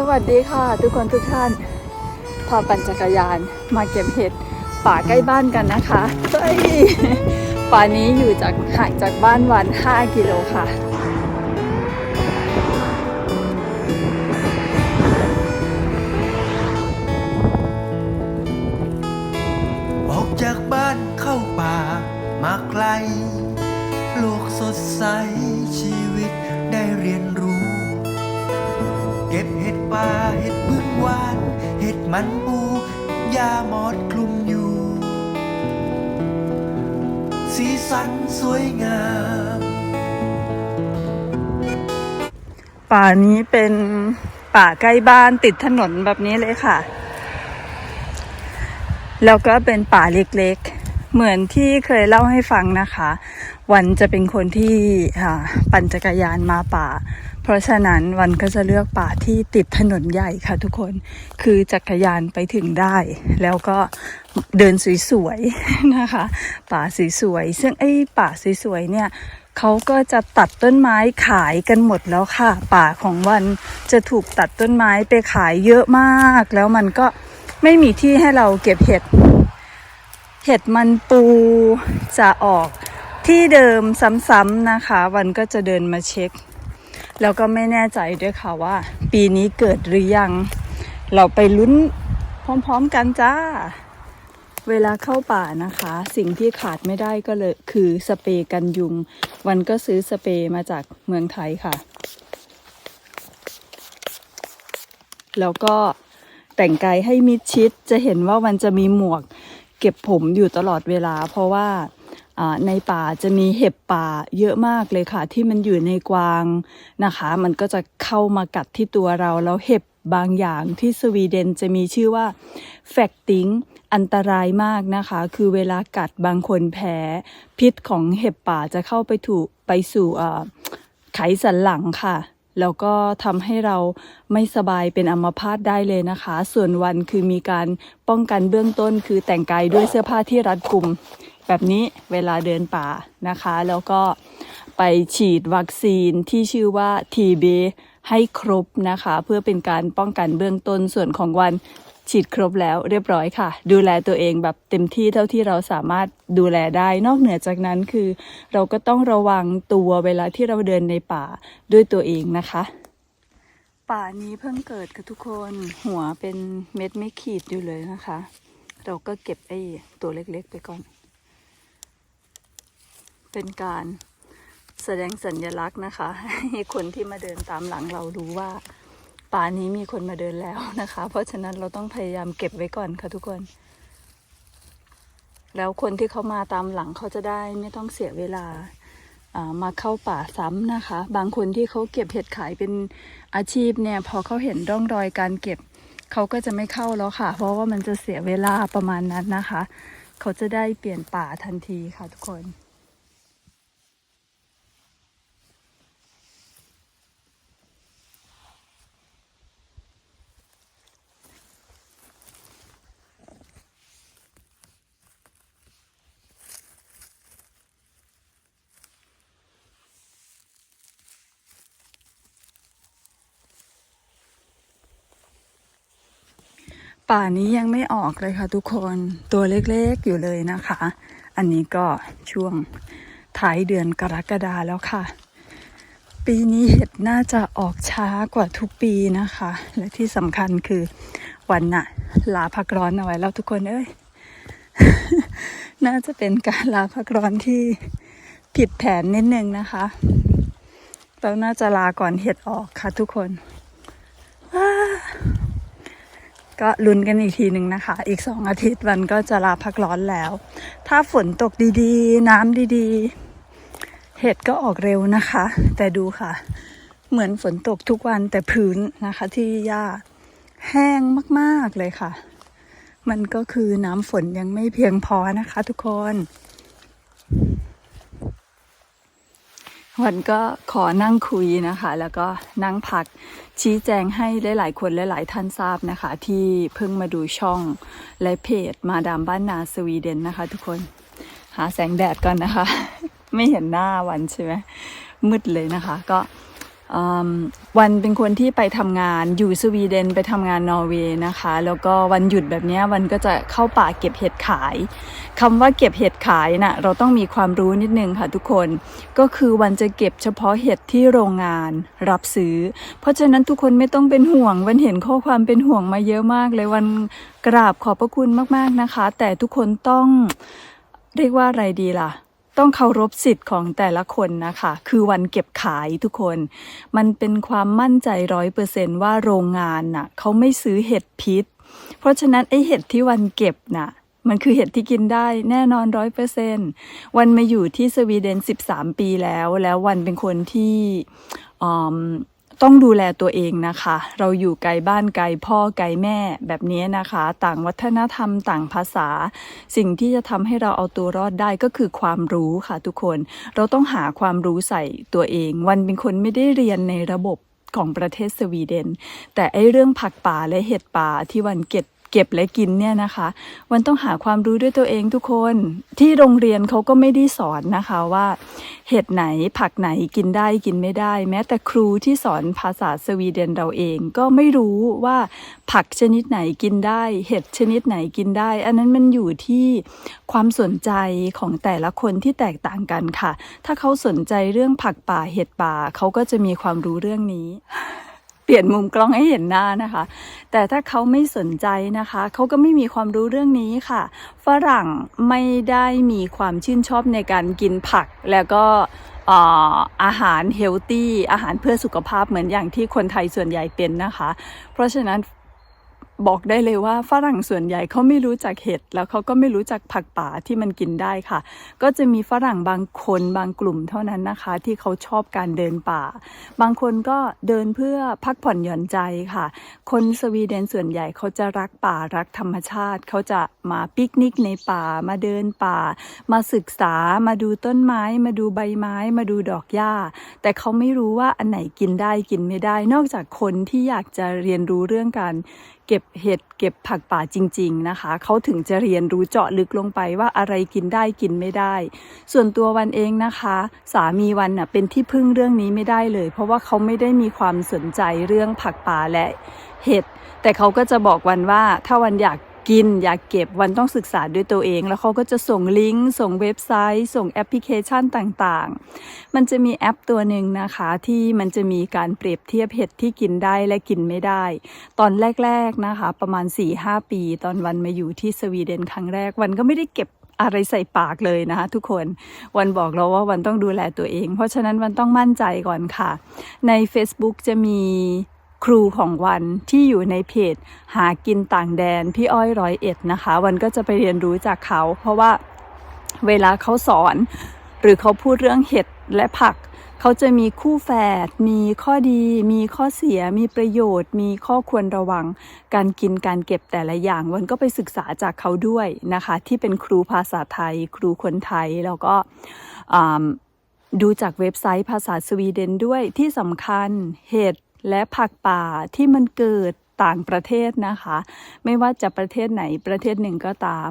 สวัสดีค่ะ ทุกคนทุกท่าน พาปั่นจักรยานมาเก็บเห็ดป่าใกล้บ้านกันนะคะเฮ้ยป่านี้อยู่จากห่างจากบ้านวัน 5 กิโลค่ะ ออกจากบ้านเข้าป่ามาไกล โลกสดใส ป่าเห็ดบึ้งหวาน เห็ดมันปูยาหมอดคลุมอยู่ สีสันสวยงาม ป่านี้เป็นป่าใกล้บ้านติดถนนแบบนี้เลยค่ะ แล้วก็เป็นป่าเล็กๆ เหมือนที่เคยเล่าให้ฟังนะคะ วันจะเป็นคนที่ปั่นจักรยานมาป่า เพราะฉะนั้นวันก็จะเลือกป่าที่ติดถนนใหญ่ค่ะทุกคน คือจักรยานไปถึงได้ แล้วก็เดินสวยๆนะคะ ป่าสวยๆ ซึ่งไอ้ป่าสวยๆเนี่ยเขาก็จะตัดต้นไม้ขายกันหมดแล้วค่ะ ป่าของวันจะถูกตัดต้นไม้ไปขายเยอะมาก แล้วมันก็ไม่มีที่ให้เราเก็บเห็ด เห็ดมันปูจะออกที่เดิมซ้ำๆนะคะ วันก็จะเดินมาเช็ค แล้วก็ไม่แน่ใจด้วยค่ะว่า ปีนี้เกิดหรือยัง เราไปลุ้นพร้อมๆกันจ้า เวลาเข้าป่านะคะ สิ่งที่ขาดไม่ได้ก็เลยคือสเปรย์กันยุง วันก็ซื้อสเปรย์มาจากเมืองไทยค่ะ แล้วก็แต่งกายให้มิดชิดจะเห็นว่ามันจะมีหมวก เก็บผมอยู่ตลอดเวลา เพราะว่าอ่า ในป่าจะมีเห็บป่าเยอะมากเลยค่ะ ที่มันอยู่ในกวางนะคะ มันก็จะเข้ามากัดที่ตัวเราแล้วเห็บบางอย่างที่สวีเดนจะมีชื่อว่าแฟกติงอันตรายมากนะคะ คือเวลากัดบางคนแพ้พิษของเห็บป่าจะเข้าไปถูกไปสู่ไขสันหลังค่ะแล้วก็ทำให้เราไม่สบายเป็นอัมพาตได้เลยนะคะ ส่วนวันคือมีการป้องกันเบื้องต้นคือแต่งกายด้วยเสื้อผ้าที่รัดกุม แบบนี้เวลาเดินป่านะคะ แล้วก็ไปฉีดวัคซีนที่ชื่อว่า TB ให้ครบนะคะ เพื่อเป็นการป้องกันเบื้องต้นส่วนของวันฉีดครบแล้วเรียบร้อยค่ะ ดูแลตัวเองแบบเต็มที่เท่าที่เราสามารถดูแลได้นอกเหนือจากนั้นคือ เราก็ต้องระวังตัวเวลาที่เราเดินในป่าด้วยตัวเองนะคะ ป่านี้เพิ่งเกิดค่ะทุกคนหัวเป็นเม็ดไม่ขีดอยู่เลยนะคะ เราก็เก็บไอ้ตัวเล็กๆไปก่อน เป็นการแสดงสัญลักษณ์นะคะ ให้คนที่มาเดินตามหลังเรารู้ว่า ป่านี้มีคนมาเดินแล้วนะคะ เพราะฉะนั้นเราต้องพยายามเก็บไว้ก่อนค่ะทุกคน แล้วคนที่เขามาตามหลังเขาจะได้ไม่ต้องเสียเวลาอ่ามาเข้าป่าซ้ำนะคะ บางคนที่เขาเก็บเห็ดขายเป็นอาชีพเนี่ย พอเขาเห็นร่องรอยการเก็บ เขาก็จะไม่เข้าแล้วค่ะ เพราะว่ามันจะเสียเวลาประมาณนั้นนะคะ เขาจะได้เปลี่ยนป่าทันทีค่ะทุกคน ป่านี้ยังไม่ออกเลยค่ะทุกคนตัวเล็กๆอยู่เลยนะคะ อันนี้ก็ช่วงท้ายเดือนกรกฎาแล้วค่ะ ปีนี้เห็ดน่าจะออกช้ากว่าทุกปีนะคะ และที่สำคัญคือวันน่ะ ลาพักร้อนเอาไว้แล้วทุกคนเอ้ย น่าจะเป็นการลาพักร้อนที่ผิดแผนนิดนึงนะคะเราน่าจะลาก่อนเห็ดออกค่ะทุกคน ก็ลุ้นกันอีกทีหนึ่งนะคะ อีกสองอาทิตย์วันก็จะลาพักร้อนแล้ว ถ้าฝนตกดีๆ น้ำดีๆ เห็ดก็ออกเร็วนะคะ แต่ดูค่ะ เหมือนฝนตกทุกวันแต่พื้นนะคะ ที่หญ้าแห้งมากๆเลยค่ะ มันก็คือน้ำฝนยังไม่เพียงพอนะคะทุกคนวันก็ขอนั่งคุยนะคะ แล้วก็นั่งพัก ชี้แจงให้หลาย ๆ คนหลาย ๆ ท่านทราบนะคะ ที่เพิ่งมาดูช่องและเพจมาดามบ้านนาสวีเดนนะคะ ทุกคนหาแสงแดดก่อนนะคะ ไม่เห็นหน้าวันใช่ไหมมืดเลยนะคะ ก็ วันเป็นคนที่ไปทำงานอยู่สวีเดนไปทำงานนอร์เวย์นะคะ แล้วก็วันหยุดแบบนี้วันก็จะเข้าป่าเก็บเห็ดขายคำว่าเก็บเห็ดขายน่ะเราต้องมีความรู้นิดนึงค่ะทุกคน ก็คือวันจะเก็บเฉพาะเห็ดที่โรงงานรับซื้อ เพราะฉะนั้นทุกคนไม่ต้องเป็นห่วง วันเห็นข้อความเป็นห่วงมาเยอะมากเลยวันกราบขอบพระคุณมากๆนะคะ แต่ทุกคนต้องเรียกว่าอะไรดีล่ะ ต้องเคารพสิทธิ์ของแต่ละคนนะคะ คือวันเก็บขายทุกคน มันเป็นความมั่นใจร้อยเปอร์เซนว่าโรงงานน่ะเขาไม่ซื้อเห็ดพิษ เพราะฉะนั้นไอเห็ดที่วันเก็บน่ะมันคือเห็ดที่กินได้แน่นอนร้อยเปอร์เซนวันมาอยู่ที่สวีเดน 13 ปีแล้ว แล้ววันเป็นคนที่อืม ต้องดูแลตัวเองนะคะ เราอยู่ไกลบ้านไกลพ่อไกลแม่แบบนี้นะคะ ต่างวัฒนธรรมต่างภาษา สิ่งที่จะทำให้เราเอาตัวรอดได้ก็คือความรู้ค่ะทุกคน เราต้องหาความรู้ใส่ตัวเอง วันเป็นคนไม่ได้เรียนในระบบของประเทศสวีเดน แต่ไอเรื่องผักป่าและเห็ดป่าที่วันเก็บ เก็บและกินเนี่ยนะคะวันต้องหาความรู้ด้วยตัวเองทุกคนที่โรงเรียนเขาก็ไม่ได้สอนนะคะว่า เห็ดไหนผักไหนกินได้กินไม่ได้ แม้แต่ครูที่สอนภาษาสวีเดนเราเองก็ไม่รู้ว่าผักชนิดไหนกินได้ เห็ดชนิดไหนกินได้ อันนั้นมันอยู่ที่ความสนใจของแต่ละคนที่แตกต่างกันค่ะ ถ้าเขาสนใจเรื่องผักป่าเห็ดป่าเขาก็จะมีความรู้เรื่องนี้ เปลี่ยนมุมกล้องให้เห็นหน้านะคะ แต่ถ้าเขาไม่สนใจนะคะ เขาก็ไม่มีความรู้เรื่องนี้ค่ะ ฝรั่งไม่ได้มีความชื่นชอบในการกินผักแล้วก็เอ่ออาหารเฮลตี้อาหารเพื่อสุขภาพเหมือนอย่างที่คนไทยส่วนใหญ่เป็นนะคะ เพราะฉะนั้น บอกได้เลยว่าฝรั่งส่วนใหญ่เขาไม่รู้จักเห็ด แล้วเขาก็ไม่รู้จักผักป่าที่มันกินได้ค่ะ ก็จะมีฝรั่งบางคนบางกลุ่มเท่านั้นนะคะ ที่เขาชอบการเดินป่า บางคนก็เดินเพื่อพักผ่อนหย่อนใจค่ะ คนสวีเดนส่วนใหญ่เขาจะรักป่ารักธรรมชาติ เขาจะมาปิกนิกในป่ามาเดินป่า มาศึกษามาดูต้นไม้ มาดูใบไม้ มาดูดอกหญ้า แต่เขาไม่รู้ว่าอันไหนกินได้กินไม่ได้ นอกจากคนที่อยากจะเรียนรู้เรื่องการ เก็บเห็ดเก็บผักป่าจริง ๆนะคะ เขาถึงจะเรียนรู้เจาะลึกลงไปว่าอะไรกินได้กินไม่ได้ ส่วนตัววันเองนะคะ สามีวันน่ะเป็นที่พึ่งเรื่องนี้ไม่ได้เลย เพราะว่าเขาไม่ได้มีความสนใจเรื่องผักป่าและเห็ดแต่เขาก็จะบอกวันว่าถ้าวันอยาก กิน อยากเก็บวันต้องศึกษาด้วยตัวเอง แล้วเขาก็จะส่งลิงก์ ส่งเว็บไซต์ ส่งแอปพลิเคชันต่างๆ มันจะมีแอปตัวหนึ่งนะคะที่มันจะมีการเปรียบเทียบเห็ดที่กินได้และกินไม่ได้ ตอนแรกๆนะคะ ประมาณ 4-5 ปี ตอนวันมาอยู่ที่สวีเดนครั้งแรกวันก็ไม่ได้เก็บอะไรใส่ปากเลยนะคะ ทุกคนวันบอกเราว่าวันต้องดูแลตัวเอง เพราะฉะนั้นวันต้องมั่นใจก่อนค่ะ ใน Facebook จะมี ครูของวันที่อยู่ในเพจ หากินต่างแดนพี่อ้อยร้อยเอ็ดนะคะ วันก็จะไปเรียนรู้จากเขา เพราะว่าเวลาเขาสอน หรือเขาพูดเรื่องเห็ดและผัก เขาจะมีคู่แฝดมีข้อดี มีข้อเสีย มีประโยชน์ มีข้อควรระวัง การกินการเก็บแต่ละอย่าง วันก็ไปศึกษาจากเขาด้วยนะคะ ที่เป็นครูภาษาไทย ครูคนไทยแล้วก็ดูจากเว็บไซต์ภาษาสวีเดนด้วยที่สำคัญเห็ด และผักป่าที่มันเกิดต่างประเทศนะคะ ไม่ว่าจะประเทศไหนประเทศหนึ่งก็ตาม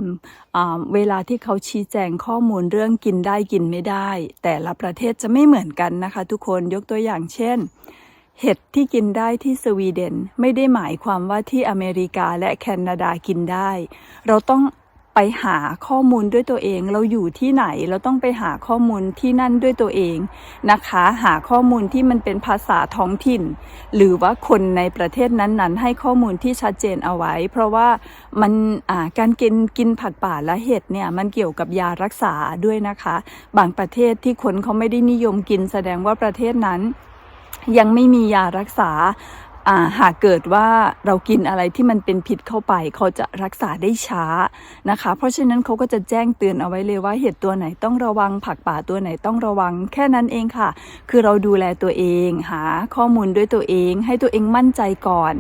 อ่าเวลาที่เขาชี้แจงข้อมูลเรื่องกินได้กินไม่ได้ แต่ละประเทศจะไม่เหมือนกันนะคะ ทุกคนยกตัวอย่างเช่น เห็ดที่กินได้ที่สวีเดน ไม่ได้หมายความว่าที่อเมริกาและแคนาดากินได้ เราต้อง ไปหาข้อมูลด้วยตัวเอง เราอยู่ที่ไหนเราต้องไปหาข้อมูลที่นั่นด้วยตัวเองนะคะ หาข้อมูลที่มันเป็นภาษาท้องถิ่น หรือว่าคนในประเทศนั้นๆ ให้ข้อมูลที่ชัดเจนเอาไว้ เพราะว่ามันการกินกินผักป่าและเห็ดเนี่ยมันเกี่ยวกับยารักษาด้วยนะคะ บางประเทศที่คนเขาไม่ได้นิยมกินแสดงว่าประเทศนั้นยังไม่มียารักษา หากเกิดว่าเรากินอะไรที่มันเป็นพิษเข้าไป เขาจะรักษาได้ช้านะคะ เพราะฉะนั้นเขาก็จะแจ้งเตือนเอาไว้เลยว่าเห็ดตัวไหนต้องระวังผักป่าตัวไหนต้องระวัง แค่นั้นเองค่ะ คือเราดูแลตัวเอง หาข้อมูลด้วยตัวเอง ให้ตัวเองมั่นใจก่อน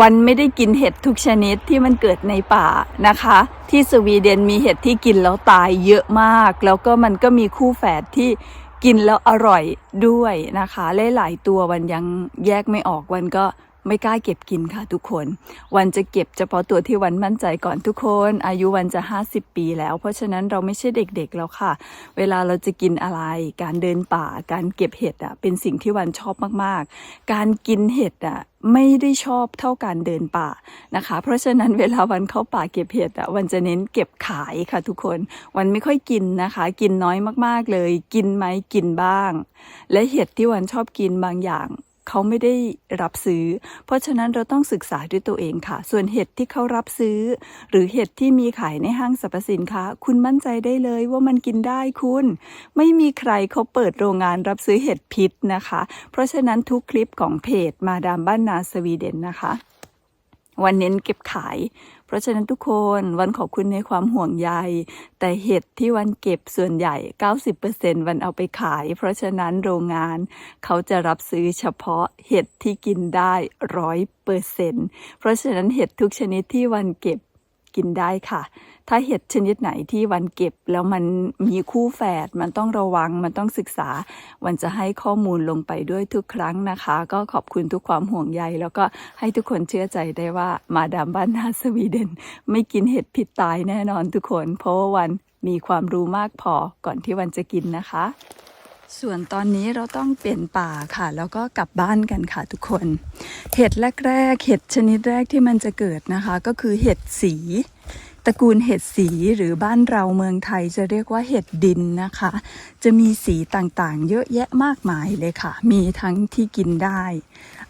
วันไม่ได้กินเห็ดทุกชนิดที่มันเกิดในป่านะคะ ที่สวีเดนมีเห็ดที่กินแล้วตายเยอะมาก แล้วก็มันก็มีคู่แฝดที่ กินแล้วอร่อยด้วยนะคะหลายๆตัววันยังแยกไม่ออกวันก็ ไม่กล้าเก็บกินค่ะทุกคน วันจะเก็บเฉพาะตัวที่วันมั่นใจก่อนทุกคน อายุวันจะ 50 ปีแล้ว เพราะฉะนั้นเราไม่ใช่เด็กๆแล้วค่ะ เวลาเราจะกินอะไร การเดินป่า การเก็บเห็ดอะ เป็นสิ่งที่วันชอบมากๆ การกินเห็ดอะไม่ได้ชอบเท่าการเดินป่านะคะ เพราะฉะนั้นเวลาวันเข้าป่าเก็บเห็ดอะวันจะเน้นเก็บขายค่ะทุกคน วันไม่ค่อยกินนะคะ กินน้อยมากๆเลย กินไหมกินบ้าง และเห็ดที่วันชอบกินบางอย่าง เขาไม่ได้รับซื้อ เพราะฉะนั้นเราต้องศึกษาด้วยตัวเองค่ะ ส่วนเห็ดที่เขารับซื้อ หรือเห็ดที่มีขายในห้างสรรพสินค้า คุณมั่นใจได้เลยว่ามันกินได้คุณ ไม่มีใครเขาเปิดโรงงานรับซื้อเห็ดพิษนะคะ เพราะฉะนั้นทุกคลิปของเพจมาดามบ้านนาสวีเดนนะคะ วันเน้นเก็บขาย เพราะฉะนั้นทุกคนวันขอบคุณในความห่วงใย แต่เห็ดที่วันเก็บส่วนใหญ่ 90%วันเอาไปขาย เพราะฉะนั้นโรงงาน เขาจะรับซื้อเฉพาะเห็ดที่กินได้ร้อยเปอร์เซ็นต์เพราะฉะนั้นเห็ดทุกชนิดที่วันเก็บ กินได้ค่ะ ถ้าเห็ดชนิดไหนที่วันเก็บแล้วมันมีคู่แฝด มันต้องระวัง มันต้องศึกษา วันจะให้ข้อมูลลงไปด้วยทุกครั้งนะคะ ก็ขอบคุณทุกความห่วงใย แล้วก็ให้ทุกคนเชื่อใจได้ว่ามาดามบ้านนาสวีเดน ไม่กินเห็ดผิดตายแน่นอนทุกคน เพราะว่าวันมีความรู้มากพอก่อนที่วันจะกินนะคะ ส่วนตอนนี้เราต้องเปลี่ยนป่าค่ะ แล้วก็กลับบ้านกันค่ะทุกคน เห็ดแรกๆ เห็ดชนิดแรกที่มันจะเกิดนะคะ ก็คือเห็ดสีตระกูลเห็ดสีหรือบ้านเราเมืองไทยจะเรียกว่าเห็ดดินนะคะ จะมีสีต่างๆ เยอะแยะมากมายเลยค่ะ มีทั้งที่กินได้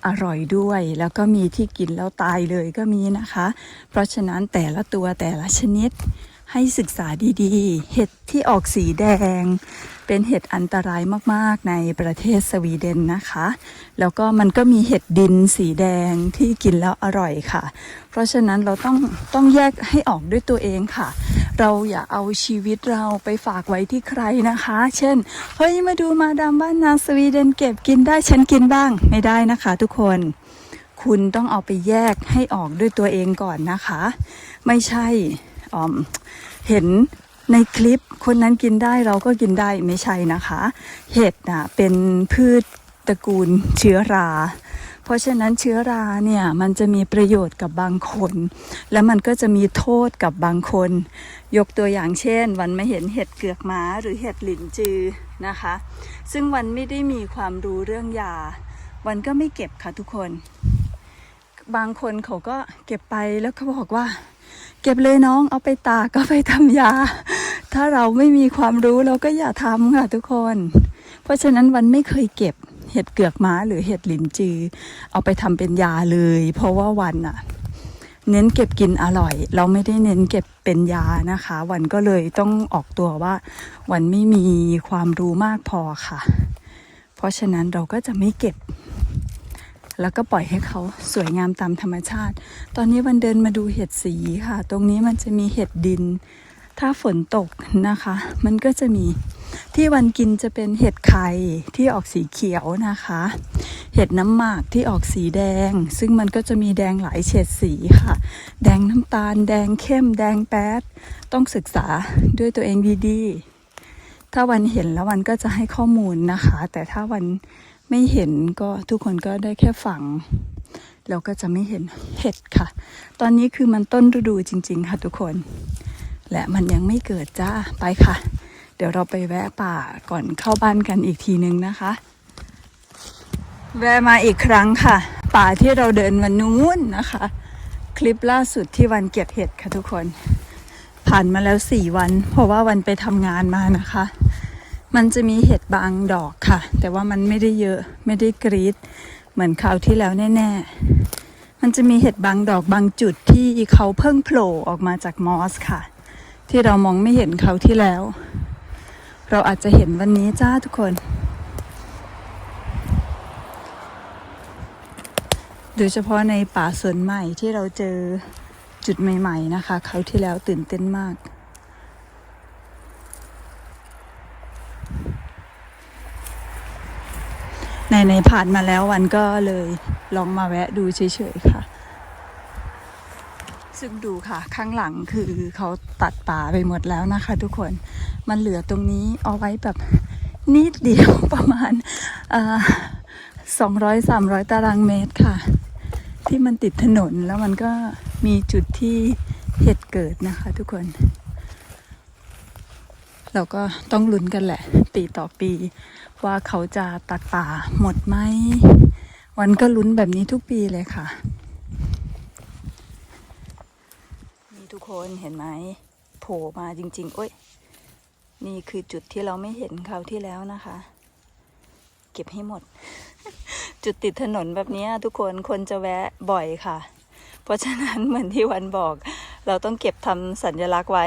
อร่อยด้วย แล้วก็มีที่กินแล้วตายเลยก็มีนะคะ เพราะฉะนั้นแต่ละตัวแต่ละชนิดให้ศึกษาดีๆ เห็ดที่ออกสีแดง เป็นเห็ดอันตรายมากๆในประเทศสวีเดนนะคะ แล้วก็มันก็มีเห็ดดินสีแดงที่กินแล้วอร่อยค่ะ เพราะฉะนั้นเราต้องต้องแยกให้ออกด้วยตัวเองค่ะ เราอย่าเอาชีวิตเราไปฝากไว้ที่ใครนะคะ เช่น เฮ้ยมาดูมาดามบ้านนาสวีเดนเก็บกินได้ฉันกินบ้างไม่ได้นะคะทุกคนคุณต้องเอาไปแยกให้ออกด้วยตัวเองก่อนนะคะ ไม่ใช่อมเห็น ในคลิปคนนั้นกินได้เราก็กินได้ไม่ใช่นะคะ เห็ดน่ะเป็นพืชตระกูลเชื้อรา เพราะฉะนั้นเชื้อราเนี่ยมันจะมีประโยชน์กับบางคน และมันก็จะมีโทษกับบางคน ยกตัวอย่างเช่น วันไม่เห็นเห็ดเกือกม้าหรือเห็ดหลินจือนะคะ ซึ่งวันไม่ได้มีความรู้เรื่องยา วันก็ไม่เก็บค่ะทุกคน บางคนเขาก็เก็บไปแล้วเขาบอกว่า เก็บเลยน้องเอาไปตากก็ไปทำยา ถ้าเราไม่มีความรู้เราก็อย่าทำค่ะทุกคน เพราะฉะนั้นวันไม่เคยเก็บเห็ดเกือกม้าหรือเห็ดหลินจือ เอาไปทำเป็นยาเลย เพราะว่าวันอะเน้นเก็บกินอร่อย เราไม่ได้เน้นเก็บเป็นยานะคะ วันก็เลยต้องออกตัวว่า วันไม่มีความรู้มากพอค่ะ เพราะฉะนั้นเราก็จะไม่เก็บ แล้วก็ปล่อยให้เขาสวยงามตามธรรมชาติ ตอนนี้วันเดินมาดูเห็ดสีค่ะ ตรงนี้มันจะมีเห็ดดิน ถ้าฝนตกนะคะ มันก็จะมีที่วันกินจะเป็นเห็ดไข่ที่ออกสีเขียวนะคะ เห็ดน้ำหมากที่ออกสีแดง ซึ่งมันก็จะมีแดงหลายเฉดสีค่ะ แดงน้ำตาล แดงเข้ม แดงแป๊ด ต้องศึกษาด้วยตัวเองดีๆ ถ้าวันเห็นแล้ววันก็จะให้ข้อมูลนะคะ แต่ถ้าวัน ไม่เห็นก็ทุกคนก็ได้แค่ฟังแล้วก็จะไม่เห็นเห็ดค่ะ ตอนนี้คือมันต้นฤดูจริง ๆ ค่ะทุกคน และมันยังไม่เกิดจ้าไปค่ะ เดี๋ยวเราไปแวะป่าก่อนเข้าบ้านกันอีกทีนึงนะคะ แวะมาอีกครั้งค่ะ ป่าที่เราเดินวันนู้นนะคะ คลิปล่าสุดที่วันเก็บเห็ดค่ะทุกคน ผ่านมาแล้วสี่วัน เพราะว่าวันไปทำงานมานะคะ มันจะมีเห็ดบางดอกค่ะ แต่ว่ามันไม่ได้เยอะไม่ได้กรีดเหมือนคราวที่แล้วแน่ๆ มันจะมีเห็ดบางดอกบางจุดที่เขาเพิ่งโผล่ออกมาจากมอสค่ะ ที่เรามองไม่เห็นเขาวที่แล้ว เราอาจจะเห็นวันนี้จ้าทุกคน โดยเฉพาะในป่าสวนใหม่ที่เราเจอจุดใหม่ ๆ นะคะเขาวที่แล้วตื่นเต้นมาก ในในผ่านมาแล้ววันก็เลยลองมาแวะดูเฉยๆค่ะ ซึ่งดูค่ะข้างหลังคือเขาตัดป่าไปหมดแล้วนะคะ ทุกคนมันเหลือตรงนี้เอาไว้แบบนิดเดียวประมาณสองร้อยสามร้อยตารางเมตรค่ะ ที่มันติดถนนแล้วมันก็มีจุดที่เห็ดเกิดนะคะ ทุกคน เราก็ต้องลุ้นกันแหละ ปีต่อปี ว่าเขาจะตัดป่าหมดไหม วันก็ลุ้นแบบนี้ทุกปีเลยค่ะ นี่ทุกคนเห็นไหมโผล่มาจริง ๆ โอ้ย นี่คือจุดที่เราไม่เห็นคราวที่แล้วนะคะ เก็บให้หมด จุดติดถนนแบบนี้ทุกคนคนจะแวะบ่อยค่ะ เพราะฉะนั้นเหมือนที่วันบอก เราต้องเก็บทำสัญลักษณ์ไว้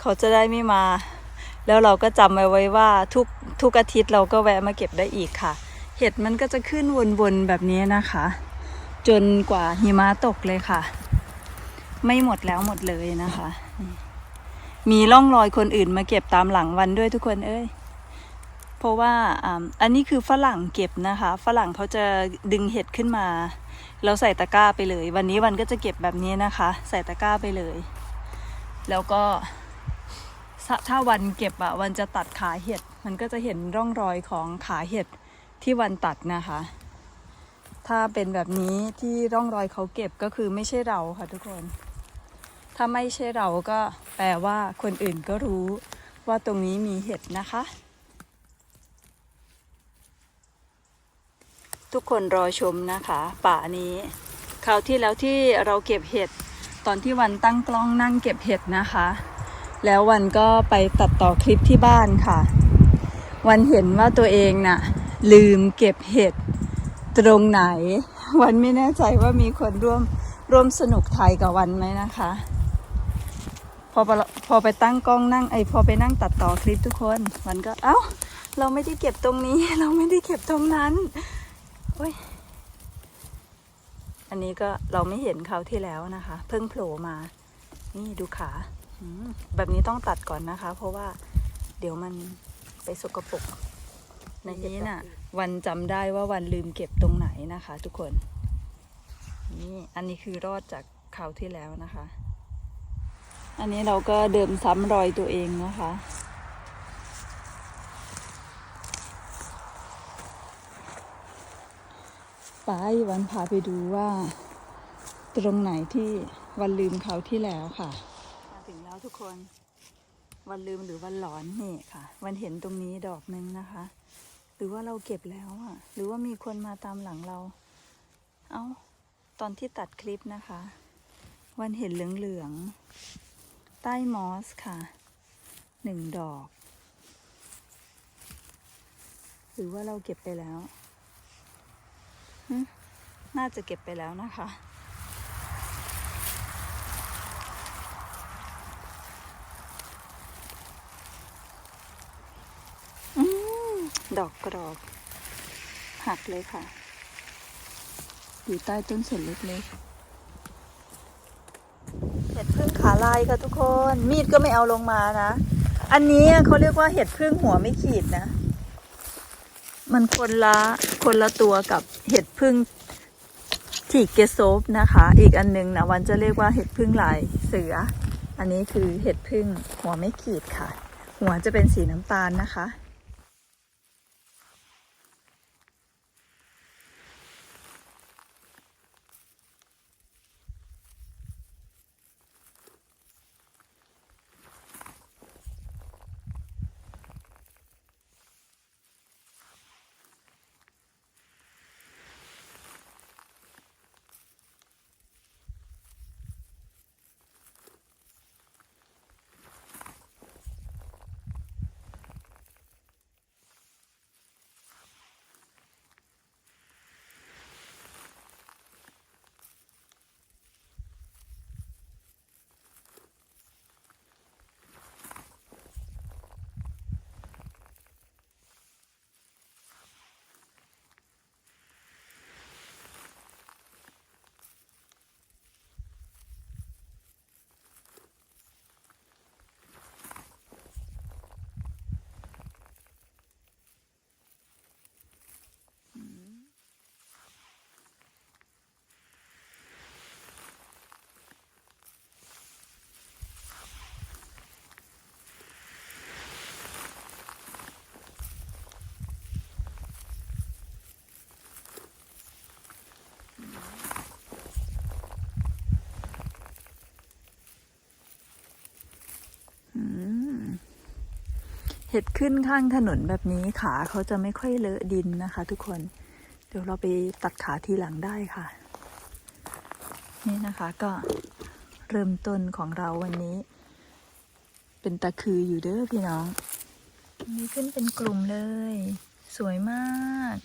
เขาจะได้ไม่มาแล้วเราก็จำไว้ไว้ว่าทุก ทุกอาทิตย์เราก็แวะมาเก็บได้อีกค่ะ เห็ดมันก็จะขึ้นวนๆแบบนี้นะคะ จนกว่าหิมะตกเลยค่ะ ไม่หมดแล้วหมดเลยนะคะ มีร่องรอยคนอื่นมาเก็บตามหลังวันด้วยทุกคนเอ้ยเพราะว่าอันนี้คือฝรั่งเก็บนะคะ ฝรั่งเขาจะดึงเห็ดขึ้นมาแล้วใส่ตะกร้าไปเลย วันนี้วันก็จะเก็บแบบนี้นะคะ ใส่ตะกร้าไปเลย แล้วก็ ถ้าวันเก็บอะวันจะตัดขาเห็ด มันก็จะเห็นร่องรอยของขาเห็ดที่วันตัดนะคะ ถ้าเป็นแบบนี้ที่ร่องรอยเขาเก็บก็คือไม่ใช่เราค่ะทุกคน ถ้าไม่ใช่เราก็แปลว่าคนอื่นก็รู้ว่าตรงนี้มีเห็ดนะคะ ทุกคนรอชมนะคะ ป่านี้คราวที่แล้วที่เราเก็บเห็ดตอนที่วันตั้งกล้องนั่งเก็บเห็ดนะคะ แล้ววันก็ไปตัดต่อคลิปที่บ้านค่ะ วันเห็นว่าตัวเองน่ะ ลืมเก็บเห็ดตรงไหน วันไม่แน่ใจว่ามีคนร่วมร่วมสนุกไทยกับวันไหมนะคะ พอไปพอไปตั้งกล้องนั่งไอพอไปนั่งตัดต่อคลิปทุกคนวันก็เอ้า เราไม่ได้เก็บตรงนี้ เราไม่ได้เก็บตรงนั้นโอ้ยอันนี้ก็เราไม่เห็นเขาที่แล้วนะคะ เพิ่งโผล่มา นี่ดูขา แบบนี้ต้องตัดก่อนนะคะ เพราะว่าเดี๋ยวมันไปสกปรกในนี้น่ะ วันจำได้ว่าวันลืมเก็บตรงไหนนะคะ ทุกคน นี่อันนี้คือรอดจากคราวที่แล้วนะคะ อันนี้เราก็เดิมซ้ำรอยตัวเองนะคะไปวันพาไปดูว่า ตรงไหนที่วันลืมเขาวที่แล้วค่ะมาถึงแล้ว ทุกคน วันลืมหรือวันหลอนนี่ค่ะ วันเห็นตรงนี้ดอกหนึ่งนะคะ หรือว่าเราเก็บแล้วอะ หรือว่ามีคนมาตามหลังเรา เอา้า ตอนที่ตัดคลิปนะคะ วันเห็นเหลืองๆ ใต้มอสค่ะ หนึ่งดอก หรือว่าเราเก็บไปแล้ว น่าจะเก็บไปแล้วนะคะ อืม ดอกกรอบหักเลยค่ะ อยู่ใต้ต้นสนเล็กๆเห็ดพึ่งขาลายค่ะทุกคน มีดก็ไม่เอาลงมานะ อันนี้เขาเรียกว่าเห็ดพึ่งหัวไม่ขีดนะ มันคนละคนละตัวกับเห็ดพึ่งทีเกโซฟนะคะ อีกอันหนึงนะวันจะเรียกว่าเห็ดพึ่งลายเสือ อันนี้คือเห็ดพึ่งหัวไม่ขีดค่ะ หัวจะเป็นสีน้ำตาลนะคะ เห็ดขึ้นข้างถนนแบบนี้ขาเขาจะไม่ค่อยเลอะดินนะคะ ทุกคน เดี๋ยวเราไปตัดขาทีหลังได้ค่ะ นี่นะคะก็เริ่มต้นของเราวันนี้ เป็นตะคืออยู่เด้อพี่น้อง นี่ขึ้นเป็นกลุ่มเลย สวยมาก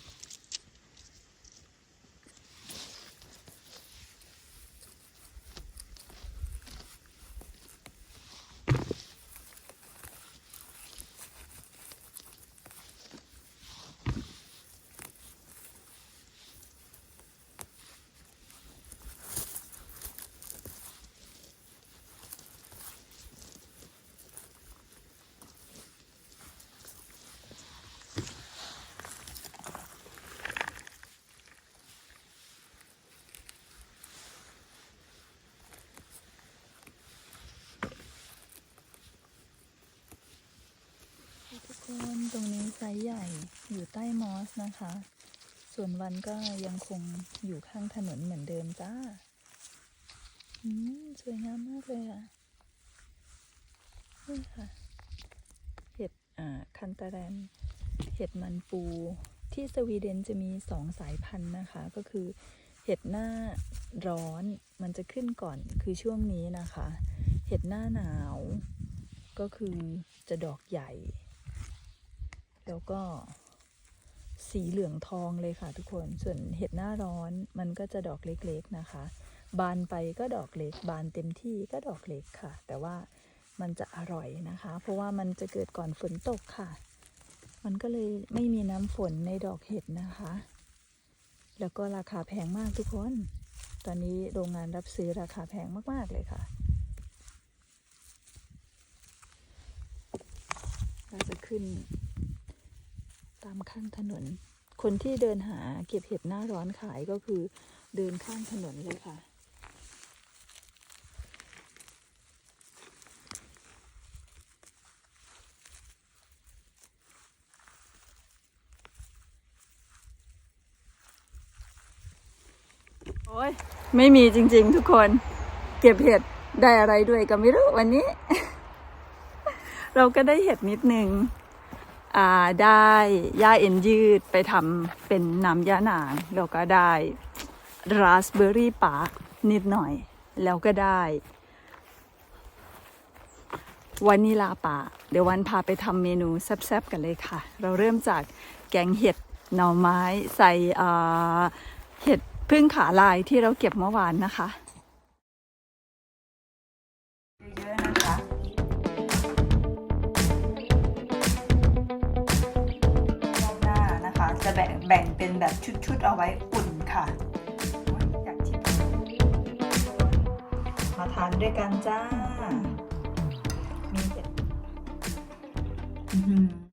ทุกคนตรงนี้ไซ ส์ใหญ่อยู่ใต้มอสนะคะ ส่วนวันก็ยังคงอยู่ข้างถนนเหมือนเดิมจ้า อืม สวยงามมากเลยอะนี่ค่ะ เห็ดอ่าคันตาแรนเห็ดมันปูที่สวีเดนจะมีสองสายพันธุ์นะคะ ก็คือเห็ดหน้าร้อนมันจะขึ้นก่อนคือช่วงนี้นะคะ เห็ดหน้าหนาว ก็คือจะดอกใหญ่ แล้วก็สีเหลืองทองเลยค่ะทุกคน ส่วนเห็ดหน้าร้อนมันก็จะดอกเล็กๆนะคะ บานไปก็ดอกเล็ก บานเต็มที่ก็ดอกเล็กค่ะ แต่ว่ามันจะอร่อยนะคะ เพราะว่ามันจะเกิดก่อนฝนตกค่ะ มันก็เลยไม่มีน้ำฝนในดอกเห็ดนะคะ แล้วก็ราคาแพงมากทุกคน ตอนนี้โรงงานรับซื้อราคาแพงมากๆเลยค่ะเราจะขึ้นามข้างถนน คนที่เดินหาเก็บเห็ดหน้าร้อนขายก็คือเดินข้างถนนเลยค่ะ โอ้ยไม่มีจริงๆทุกคน เก็บเห็ดได้อะไรด้วยก็ไม่รู้วันนี้ เราก็ได้เห็ดนิดนึงอ่า ได้หญ้าเอ็นยืดไปทำเป็นน้ำยาหนางแล้วก็ได้ราสเบอร์รี่ป่านิดหน่อย แล้วก็ได้วานิลาป่า เดี๋ยววันพาไปทำเมนูแซ่บๆกันเลยค่ะ เราเริ่มจากแกงเห็ดหน่อไม้ใส่เห็ดพึ่งขาลายที่เราเก็บเมื่อวานนะคะ บ่งแบ่งเป็นแบบชุดๆเอาไว้อุ่นค่ะอยากชิมมาทานด้วยกันจ้ามีเห็ด